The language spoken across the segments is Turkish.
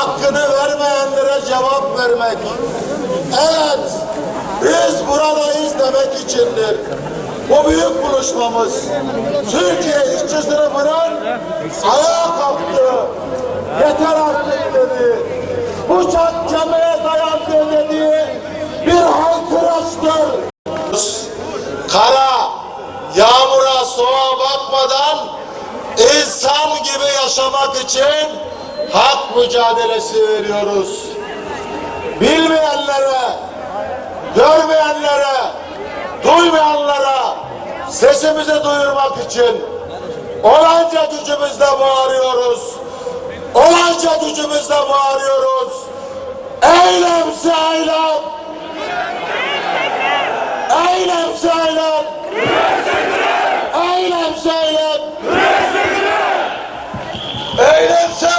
hakkını vermeyenlere cevap vermek. Evet, biz buradayız demek içindir. Bu büyük buluşmamız Türkiye işçi sınıfının ayağa kalktı. Yeter artık dedi. Bu çat kemiğe dayandı dediği bir haykırıştır. Kara, yağmura, soğuğa bakmadan insan gibi yaşamak için hak mücadelesi veriyoruz. Bilmeyenlere, görmeyenlere, duymayanlara sesimizi duyurmak için olanca gücümüzle bağırıyoruz. Olanca gücümüzle bağırıyoruz. Eylemse eylem. Eylemse eylem. Eylemse eylem. Eylemse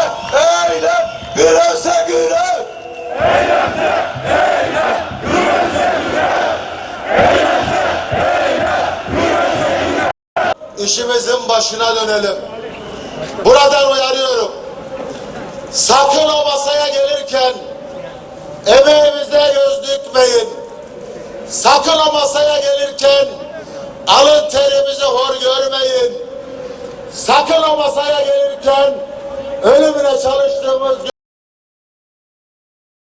eylem. Gürevse gürev. İşimizin başına dönelim. Buradan uyarıyorum. Sakın o masaya gelirken emeğimize göz dikmeyin. Sakın o masaya gelirken alın terimizi hor görmeyin. Sakın o masaya gelirken ölümüne çalıştığımız